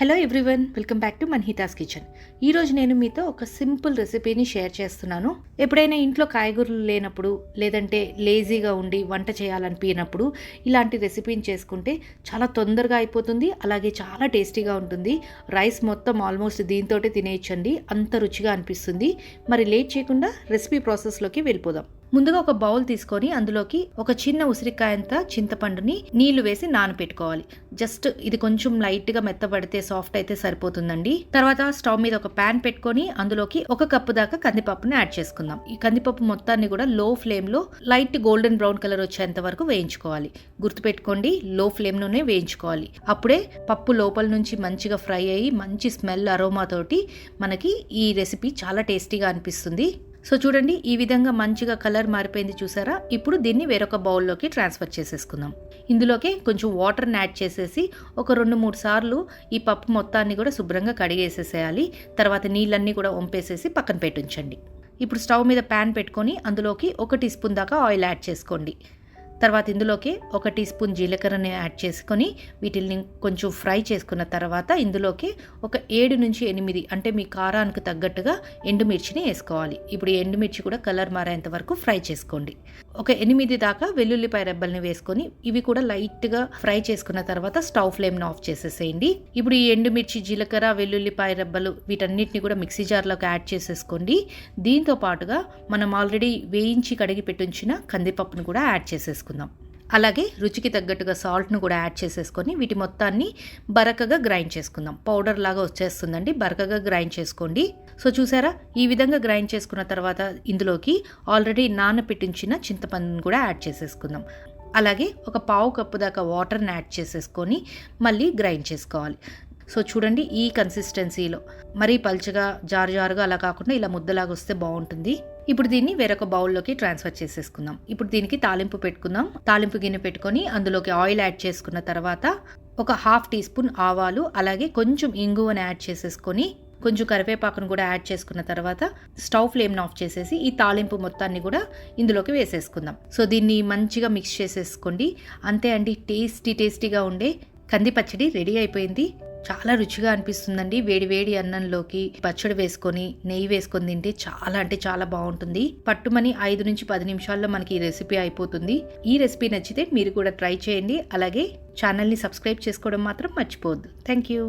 Hello everyone welcome back to Manhitha's kitchen ఈరోజు నేను మీతో ఒక సింపుల్ రెసిపీని షేర్ చేస్తున్నాను. ఎప్పుడైనా ఇంట్లో కాయగూరలు లేనప్పుడు లేదంటే లేజీగా ఉండి వంట చేయాలనిపించినప్పుడు ఇలాంటి రెసిపీని చేసుకుంటే చాలా తొందరగా అయిపోతుంది అలాగే చాలా టేస్టీగా ఉంటుంది. రైస్ మొత్తం ఆల్మోస్ట్ దీంతోటే తినేయచ్చండి అంత రుచిగా అనిపిస్తుంది. మరి లేట్ చేయకుండా రెసిపీ ప్రాసెస్లోకి వెళ్ళిపోదాం. ముందుగా ఒక బౌల్ తీసుకొని అందులోకి ఒక చిన్న ఉసిరికాయంత చింతపండుని నీళ్ళు వేసి నానబెట్టుకోవాలి జస్ట్ ఇది కొంచెం లైట్గా మెత్తబడితే సాఫ్ట్ అయితే సరిపోతుందండి. తర్వాత స్టవ్ మీద ఒక ప్యాన్ పెట్టుకొని అందులోకి ఒక కప్పు దాకా కందిపప్పుని యాడ్ చేసుకుందాం. ఈ కందిపప్పు మొత్తాన్ని కూడా లో ఫ్లేమ్లో లైట్ గోల్డెన్ బ్రౌన్ కలర్ వచ్చేంత వరకు వేయించుకోవాలి. గుర్తుపెట్టుకోండి లో ఫ్లేమ్లోనే వేయించుకోవాలి. అప్పుడే పప్పు లోపల నుంచి మంచిగా ఫ్రై అయ్యి మంచి స్మెల్ అరోమాతోటి మనకి ఈ రెసిపీ చాలా టేస్టీగా అనిపిస్తుంది. సో చూడండి ఈ విధంగా మంచిగా కలర్ మారిపోయింది చూసారా? ఇప్పుడు దీన్ని వేరొక బౌల్లోకి ట్రాన్స్ఫర్ చేసేసుకుందాం. ఇందులోకి కొంచెం వాటర్ని యాడ్ చేసేసి ఒక రెండు మూడు సార్లు ఈ పప్పు మొత్తాన్ని కూడా శుభ్రంగా కడిగేసేసేయాలి. తర్వాత నీళ్ళన్నీ కూడా వంపేసేసి పక్కన పెట్టుంచండి. ఇప్పుడు స్టవ్ మీద ప్యాన్ పెట్టుకొని అందులోకి ఒక టీ స్పూన్ దాకా ఆయిల్ యాడ్ చేసుకోండి. తర్వాత ఇందులోకి ఒక టీ స్పూన్ జీలకర్రని యాడ్ చేసుకొని వీటిని కొంచెం ఫ్రై చేసుకున్న తర్వాత ఇందులోకి ఒక ఏడు నుంచి ఎనిమిది అంటే మీ కారానికి తగ్గట్టుగా ఎండుమిర్చిని వేసుకోవాలి. ఇప్పుడు ఎండుమిర్చి కూడా కలర్ మారేంత వరకు ఫ్రై చేసుకోండి. ఒక ఎనిమిది దాకా వెల్లుల్లిపాయ రెబ్బల్ని వేసుకొని ఇవి కూడా లైట్గా ఫ్రై చేసుకున్న తర్వాత స్టవ్ ఫ్లేమ్ని ఆఫ్ చేసేసేయండి. ఇప్పుడు ఈ ఎండుమిర్చి జీలకర్ర వెల్లుల్లిపాయ రెబ్బలు వీటన్నిటిని కూడా మిక్సీ జార్లోకి యాడ్ చేసేసుకోండి. దీంతో పాటుగా మనం ఆల్రెడీ వేయించి కడిగి పెట్టుంచిన కందిపప్పును కూడా యాడ్ చేసేసుకుందాం. అలాగే రుచికి తగ్గట్టుగా సాల్ట్ను కూడా యాడ్ చేసేసుకొని వీటి మొత్తాన్ని బరకగా గ్రైండ్ చేసుకుందాం. పౌడర్ లాగా వచ్చేస్తుందండి. బరకగా గ్రైండ్ చేసుకోండి. సో చూసారా? ఈ విధంగా గ్రైండ్ చేసుకున్న తర్వాత ఇందులోకి ఆల్రెడీ నానపెట్టించిన చింతపండును కూడా యాడ్ చేసేసుకుందాం. అలాగే ఒక పావు కప్పు దాకా వాటర్ని యాడ్ చేసేసుకొని మళ్ళీ గ్రైండ్ చేసుకోవాలి. సో చూడండి ఈ కన్సిస్టెన్సీలో. మరీ పల్చగా జారు జారుగా అలా కాకుండా ఇలా ముద్దలాగా వస్తే బాగుంటుంది. ఇప్పుడు దీన్ని వేరొక బౌల్లోకి ట్రాన్స్ఫర్ చేసేసుకుందాం. ఇప్పుడు దీనికి తాలింపు పెట్టుకుందాం. తాలింపు గిన్నె పెట్టుకొని అందులోకి ఆయిల్ యాడ్ చేసుకున్న తర్వాత ఒక హాఫ్ టీ స్పూన్ ఆవాలు అలాగే కొంచెం ఇంగువని యాడ్ చేసేసుకొని కొంచెం కరివేపాకును కూడా యాడ్ చేసుకున్న తర్వాత స్టవ్ ఫ్లేమ్ని ఆఫ్ చేసేసి ఈ తాలింపు మొత్తాన్ని కూడా ఇందులోకి వేసేసుకుందాం. సో దీన్ని మంచిగా మిక్స్ చేసేసుకోండి. అంతే అండి టేస్టీ టేస్టీగా ఉండే కంది పచ్చడి రెడీ అయిపోయింది. చాలా రుచిగా అనిపిస్తుందండి. వేడి వేడి అన్నంలోకి పచ్చడి వేసుకొని నెయ్యి వేసుకొని తింటే చాలా అంటే చాలా బాగుంటుంది. పట్టుమని ఐదు నుంచి పది నిమిషాల్లో మనకి ఈ రెసిపీ అయిపోతుంది. ఈ రెసిపీ నచ్చితే మీరు కూడా ట్రై చేయండి. అలాగే ఛానల్ని సబ్స్క్రైబ్ చేసుకోవడం మాత్రం మర్చిపోవద్దు. Thank you.